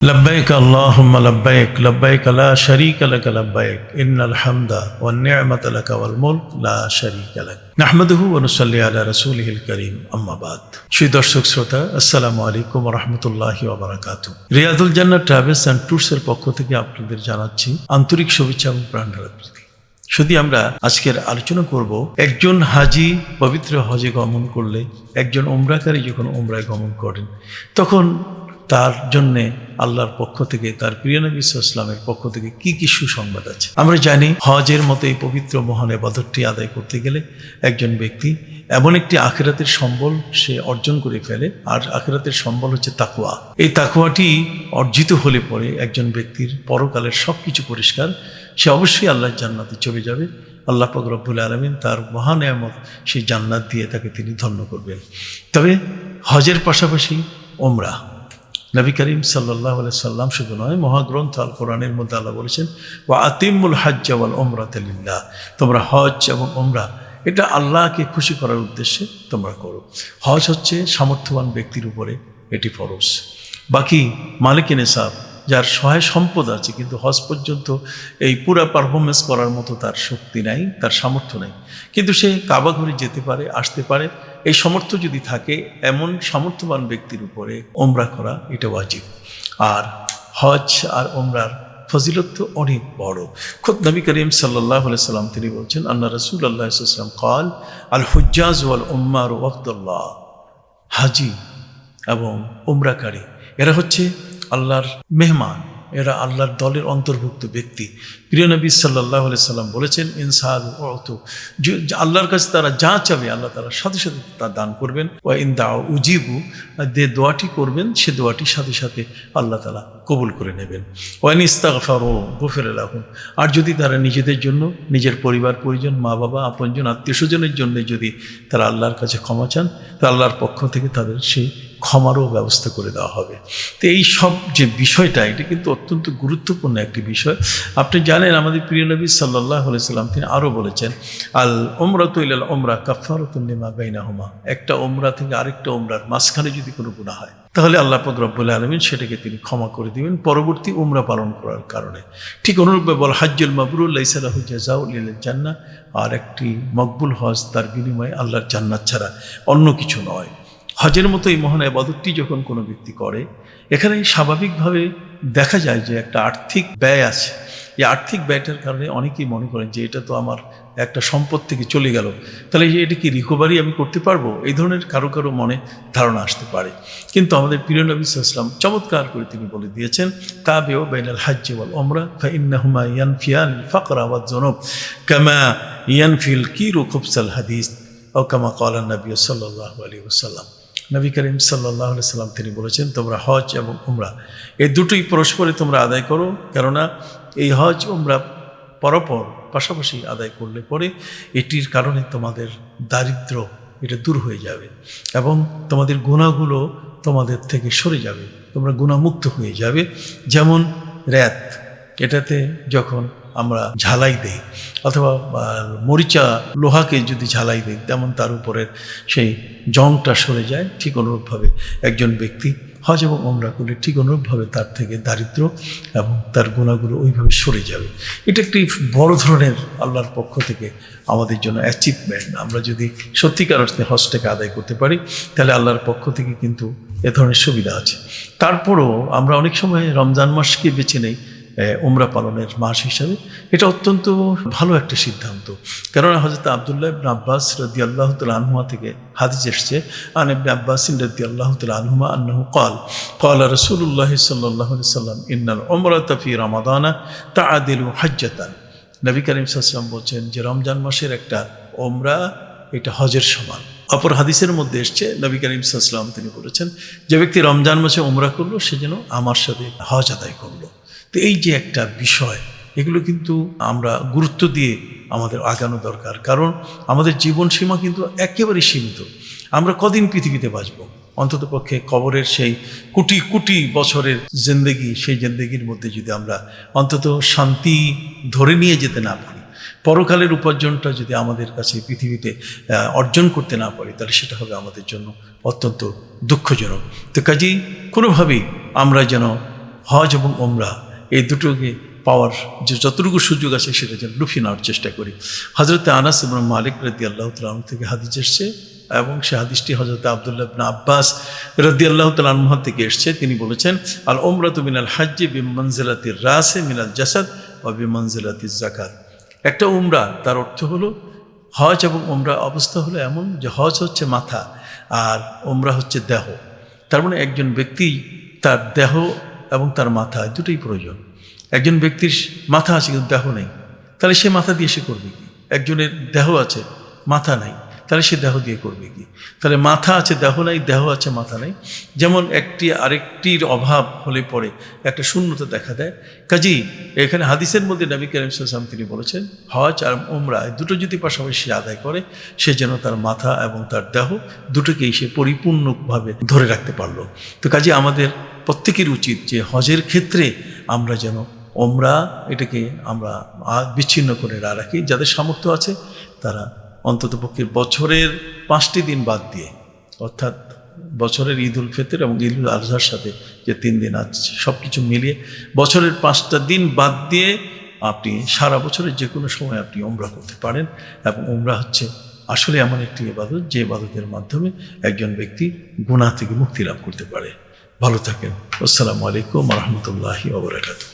لبيك اللهم لبيك لبيك لا شريك لك لبيك إن الحمد والنعمة لك والملك لا شريك لك نحمده ونصلي على رسوله الكريم أما بعد সুই দর্শক শ্রোতা আসসালামু আলাইকুম রহমতুল্লাহি ওবরাকাত রিয়াদুল জান্নাহ ট্রাভেলস অ্যান্ড ট্যুরসের পক্ষ থেকে আপনাদের জানাচ্ছি আন্তরিক শুভেচ্ছা এবং প্রাণঢালা প্রীতি শুধু আমরা আজকের আলোচনা করব একজন হাজি পবিত্র হজে গমন করলে একজন ওমরাকারী যখন ওমরায় গমন করেন তখন তার জন্যে আল্লাহর পক্ষ থেকে, তার প্রিয় নবী ইসলামের পক্ষ থেকে কি কি সুসংবাদ আছে? আমরা জানি হজের মতো এই পবিত্র মহান বদরটি আদায় করতে গেলে একজন ব্যক্তি এমন একটি আখেরাতের সম্বল সে অর্জন করে ফেলে, আর আখেরাতের সম্বল হচ্ছে তাকুয়া এই তাকুয়াটি অর্জিত হলে পরে একজন ব্যক্তির পরকালের সব কিছু পরিষ্কার, সে অবশ্যই আল্লাহর জান্নাতে চলে যাবে। আল্লাহ পাক রব্বুল আলমিন তার মহান এমত সেই জান্নাত দিয়ে তাকে তিনি ধন্য করবেন। তবে হজের পাশাপাশি ওমরা নবী করিম সাল্লাহ সাল্লাম শুধু নয়, মহাগ্রন্থ আল কোরআনের মধ্যে আল্লাহ বলেছেন ও আতিমুল হজ ওয়াল ওমরা তেলিল্লাহ তোমরা হজ এবং ওমরা এটা আল্লাহকে খুশি করার উদ্দেশ্যে তোমরা করো। হজ হচ্ছে সামর্থ্যবান ব্যক্তির উপরে এটি ফরজ। বাকি মালিকিনে সাহ যার সহায় সম্পদ আছে, কিন্তু হজ পর্যন্ত এই পুরা পারফরমেন্স করার মতো তার শক্তি নাই, তার সামর্থ্য নেই। কিন্তু সে কাবা ঘুরে যেতে পারে, আসতে পারে এই সামর্থ্য যদি থাকে, এমন সামর্থ্যবান ব্যক্তির উপরে ওমরা করা এটা ওয়াজিব। আর হজ আর ওমরার ফজিলত তো অনেক বড়। খুদ নবী করিম সাল্লাহ সাল্লাম তিনি বলছেন আল্লাহ রসুল আল্লাহ সাল্লাম কাল আল হুজ্জাজ ওয়াল উম্মার ওয়াক্তুল্লাহ হাজি এবং উমরাকারী, এরা হচ্ছে আল্লাহর মেহমান। এরা আল্লাহর দলের অন্তর্ভুক্ত ব্যক্তি। প্রিয় নবী সাল্লাহ সাল্লাম বলেছেন ইনসাদ অত আল্লাহর কাছে তারা যা চাবে, আল্লাহ তারা সাথে সাথে তা দান করবেন। ও ইন দা উজিবু, যে দোয়াটি করবেন, সে দোয়াটির সাথে সাথে আল্লাহ তালা কবুল করে নেবেন। ওয়ান ইস্তাগফার ও গফের আলাহুম আর যদি তারা নিজেদের জন্য, নিজের পরিবার, পরিজন, মা বাবা, আপনজন আত্মীয় স্বজনের জন্য যদি তারা আল্লাহর কাছে ক্ষমা চান, তা আল্লাহর পক্ষ থেকে তাদের সেই ক্ষমারও ব্যবস্থা করে দেওয়া হবে। তো এই সব যে বিষয়টা, এটা কিন্তু অত্যন্ত গুরুত্বপূর্ণ একটি বিষয়। আপনি জানেন, আমাদের প্রিয় নবী সাল্লাহ সাল্লাম, তিনি আরও বলেছেন, আল ওমরা তৈলাল ওমরা কাফারতুল্লিমা বাইনা হুমা একটা ওমরা থেকে আরেকটা ওমরার মাঝখানে যদি কোনো গুণা হয়, তাহলে আল্লাহ পাক রব্বুল আলমিন সেটাকে তিনি ক্ষমা করে দিবেন পরবর্তী উমরা পালন করার কারণে। ঠিক অনুরূপে বল, হাজ্জুল মাবরুল্লা ইসালাহু জাজাউল জান্না আর একটি মকবুল হজ তার বিনিময়ে আল্লাহর জান্নাত ছাড়া অন্য কিছু নয়। হজের মতো এই মহান আবাদতটি যখন কোনো ব্যক্তি করে, এখানে স্বাভাবিকভাবে দেখা যায় যে একটা আর্থিক ব্যয় আছে। এই আর্থিক ব্যয়টার কারণে অনেকেই মনে করেন যে এটা তো আমার একটা সম্পদ থেকে চলে গেল। তাহলে এটা কি রিকভারি আমি করতে পারব? এই ধরনের কারও কারও মনে ধারণা আসতে পারে। কিন্তু আমাদের প্রিয় নবী ইসলাম চমৎকার করে তিনি বলে দিয়েছেন তাবেও বেনাল হাজ্জ ওয়াল ওমরা ফাইন্নাহুমা ইয়ানফিয়ান ফাকর ওয়াজ জনব কামা ইয়ানফিল কি খুবসাল হাদিস ও কামা কলান নবী সাল্লাহ আলী ওসাল্লাম নবী করিম সাল্লাহ সাল্লাম তিনি বলেছেন, তোমরা হজ এবং উমরা, এই দুটোই পরস্পরে তোমরা আদায় করো। কেননা এই হজ, উমরা পরপর পাশাপাশি আদায় করলে পরে এটির কারণে তোমাদের দারিদ্র এটা দূর হয়ে যাবে এবং তোমাদের গুণাগুলো তোমাদের থেকে সরে যাবে। তোমরা গুণামুক্ত হয়ে যাবে। যেমন র্যাত, এটাতে যখন আমরা ঝালাই দেই, অথবা মরিচা লোহাকে যদি ঝালাই দেই, তেমন তার উপরের সেই জংটা সরে যায়, ঠিক অনুরূপভাবে একজন ব্যক্তি হজ এবং ওমরা করলে ঠিক অনুরূপভাবে তার থেকে দারিদ্র এবং তার গুণাগুলো ওইভাবে সরে যাবে। এটা একটি বড় ধরনের আল্লাহর পক্ষ থেকে আমাদের জন্য অ্যাচিভমেন্ট আমরা যদি সত্যিকার অর্থে হজটাকে আদায় করতে পারি, তাহলে আল্লাহর পক্ষ থেকে কিন্তু এ ধরনের সুবিধা আছে। তারপরও আমরা অনেক সময় রমজান মাসকে বেছে নেই উমরা পালনের মাস হিসাবে। এটা অত্যন্ত ভালো একটা সিদ্ধান্ত। কেননা হজরত আবদুল্লাহ ইবন আব্বাস রদি আল্লাহ আনহুমা থেকে হাদিস এসছে, আন ইবন আব্বাসিন রদি আল্লাহ আনহুমা আন্নাহু কল কল রসুল্লাহ সাল্লাহ সাল্লাম, ইন্নাল ওমরা তফি রমাদানা তা আদিল হজ্জাতান। নবী করিম সাল্লাম বলছেন যে, রমজান মাসের একটা ওমরা এটা হজের সমান। অপর হাদিসের মধ্যে এসছে, নবী করিম সাল্লাম তিনি বলেছেন, যে ব্যক্তি রমজান মাসে ওমরা করল, সে যেন আমার সাথে হজ আদায় করল। তো এই যে একটা বিষয়, এগুলো কিন্তু আমরা গুরুত্ব দিয়ে আমাদের আগানো দরকার। কারণ আমাদের জীবন সীমা কিন্তু একেবারে সীমিত। আমরা কদিন পৃথিবীতে বাঁচব? অন্তত পক্ষে কবরের সেই কোটি কোটি বছরের জেন্দেগি, সেই জেন্দেগির মধ্যে যদি আমরা অন্তত শান্তি ধরে নিয়ে যেতে না পারি, পরকালের উপার্জনটা যদি আমাদের কাছে পৃথিবীতে অর্জন করতে না পারি, তাহলে সেটা হবে আমাদের জন্য অত্যন্ত দুঃখজনক। তো কাজেই কোনোভাবেই আমরা যেন হজ এবং ওমরা এই দুটোকে পাওয়ার যে যতটুকু সুযোগ আছে সেটা যেন লুফিয়ে নেওয়ার চেষ্টা করি। হজরত আনাস এবং মালিক রদি আল্লাহ তালাম থেকে হাদিস এসছে এবং সে হাদিসটি হজরত আবদুল্লাহ ইবনে আব্বাস রদি আল্লাহ তালাহ থেকে এসছে। তিনি বলেছেন আল ওমরাত মিনাল হাজ্জে বিমঞ্জিলাতির রাসে মিনাল জাসাদ ও বিমঞ্জিলাতির জাকাত একটা উমরা, তার অর্থ হলো হজ এবং ওমরা অবস্থা হলো এমন যে হজ হচ্ছে মাথা আর ওমরা হচ্ছে দেহ। তার মানে একজন ব্যক্তি তার দেহ এবং তার মাথা দুটোই প্রয়োজন। একজন ব্যক্তির মাথা আছে কিন্তু দেহ নেই। তাহলে সে মাথা দিয়ে সে করবে একজনের দেহ আছে, মাথা নাই। তাহলে সে দেহ দিয়ে করবে কি? তাহলে মাথা আছে, দেহ নাই, দেহ আছে, মাথা নাই। যেমন একটি আরেকটির অভাব হলে পরে একটা শূন্যতা দেখা দেয়। কাজী, এখানে হাদিসের মধ্যে নবী করিম তিনি বলেছেন, হজ আর উমরা দুটো যদি পাশাপাশি আদায় করে, সে যেন তার মাথা এবং তার দেহ দুটোকেই সে পরিপূর্ণভাবে ধরে রাখতে পারল। তো কাজে, আমাদের প্রত্যেকের উচিত যে হজের ক্ষেত্রে আমরা যেন ওমরা এটাকে আমরা বিচ্ছিন্ন করে না রাখি। যাদের সামর্থ্য আছে, তারা অন্ততপক্ষে বছরের পাঁচটি দিন বাদ দিয়ে, অর্থাৎ বছরের ঈদ উল ফিতর এবং ঈদ উল আজহার সাথে যে তিন দিন আছে সব কিছু মিলিয়ে বছরের পাঁচটা দিন বাদ দিয়ে আপনি সারা বছরের যে কোনো সময় আপনি ওমরা করতে পারেন এবং ওমরা হচ্ছে আসলে এমন একটি ইবাদত যে ইবাদতের মাধ্যমে একজন ব্যক্তি গুনাহ থেকে মুক্তি লাভ করতে পারে। ভালো থাকেন। আসসালামু আলাইকুম রহমতুল্লাহি ওবরাকাতুহ